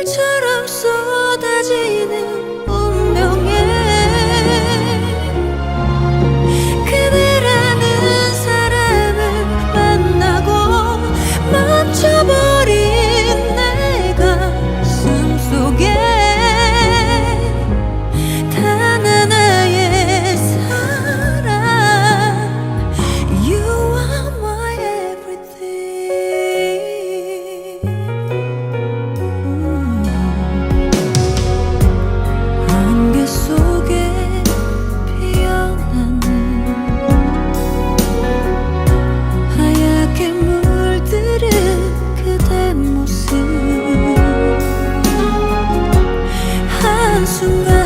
물처럼 쏟아지 순간